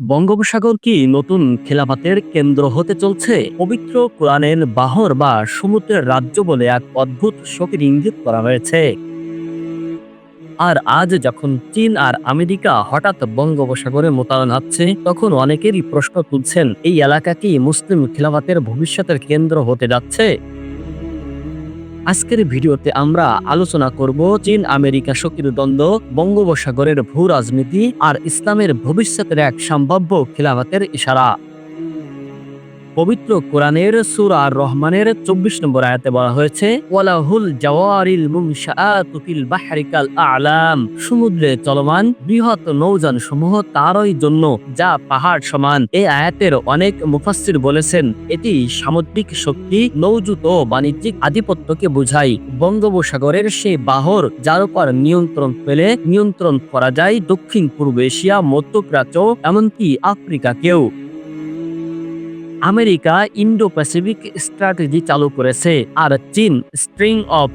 বঙ্গোপসাগর কি নতুন খেলাফাতের কেন্দ্র হতে চলছে? পবিত্র কোরআনের বাহর বা সমুদ্রের রাজ্য বলে এক অদ্ভুত শক্তির ইঙ্গিত করা হয়েছে। আর আজ যখন চীন আর আমেরিকা হঠাৎ বঙ্গোপসাগরে মোতায়েন হচ্ছে, তখন অনেকেরই প্রশ্ন তুলছেন, এই এলাকা কি মুসলিম খিলাফাতের ভবিষ্যতের কেন্দ্র হতে যাচ্ছে? আজকের ভিডিওতে আমরা আলোচনা করব চীন, আমেরিকা শক্তির দ্বন্দ্ব বঙ্গোপসাগরের ভূ রাজনীতি আর ইসলামের ভবিষ্যতের এক সম্ভাব্য খিলাফতের ইশারা। পবিত্র কোরআনের সূরা আর রহমানের চব্বিশ নম্বর আয়াতে বলা হয়েছে, ওয়ালাহুল জাওয়ারিল মুনশাআতু ফিল বাহরি কাল আলাম সমুদ্রে চলমান বৃহৎ নৌযান সমূহ তারই জন্য যা পাহাড় সমান। এই আয়াতের অনেক মুফাসসির বলেছেন, এটি সামুদ্রিক শক্তি নৌযুত ও বাণিজ্যিক আধিপত্যকে বোঝায়। বঙ্গোপসাগরের সেই বাহর, যার উপর নিয়ন্ত্রণ পেলে নিয়ন্ত্রণ করা যায় দক্ষিণ পূর্ব এশিয়া, মধ্যপ্রাচ্য, এমনকি আফ্রিকাকেও। আমেরিকা ইন্ডো প্যাসিফিক স্ট্র্যাটেজি চালু করেছে আর চীন স্ট্রিং অফ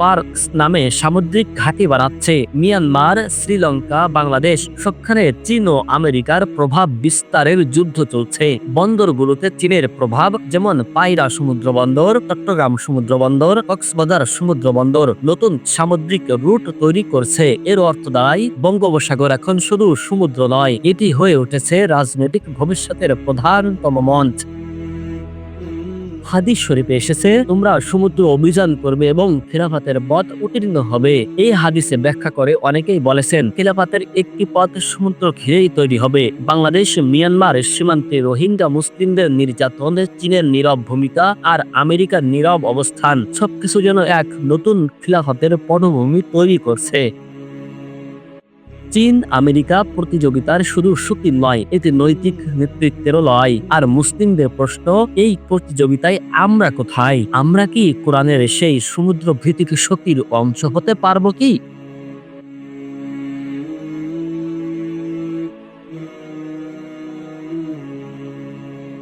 নামে সামুদ্রিক ঘাঁটি বানাচ্ছে। মিয়ানমার, শ্রীলঙ্কা, বাংলাদেশ সবখানে চীন ও আমেরিকার প্রভাব বিস্তারের যুদ্ধ চলছে। বন্দরগুলোতে চীনের প্রভাব যেমন পায়রা সমুদ্র বন্দর, চট্টগ্রাম সমুদ্র বন্দর, কক্সবাজার সমুদ্র বন্দর নতুন সামুদ্রিক রুট তৈরি করছে। এর অর্থ দাঁড়ায়, বঙ্গোপসাগর এখন শুধু সমুদ্র নয়, এটি হয়ে উঠেছে রাজনৈতিক ভবিষ্যতের প্রধানতম মঞ্চ। হাদিস শরীফে এসেছে, তোমরা সমুদ্র অভিযান করবে এবং খিলাফাতের পথ উত্তীর্ণ হবে। এই হাদিসে ব্যাখ্যা করে অনেকেই বলেছেন, খিলাফাতের একটি পথ সমুদ্র ঘিরেই তৈরি হবে। বাংলাদেশ, মিয়ানমার সীমান্তে রোহিঙ্গা মুসলিমদের নির্যাতন, চীনের নীরব ভূমিকা আর আমেরিকার নীরব অবস্থান সবকিছু যেন এক নতুন খিলাফাতের পটভূমি তৈরি করছে। চীন, আমেরিকা প্রতিযোগিতার শুধু শক্তি নয়, এতে নৈতিক নেতৃত্বেরও লয় আর মুসলিমদের প্রশ্ন, এই প্রতিযোগিতায় আমরা কোথায়? আমরা কি কোরআনের সেই সমুদ্র ভিত্তিক শক্তির অংশ হতে পারব কি?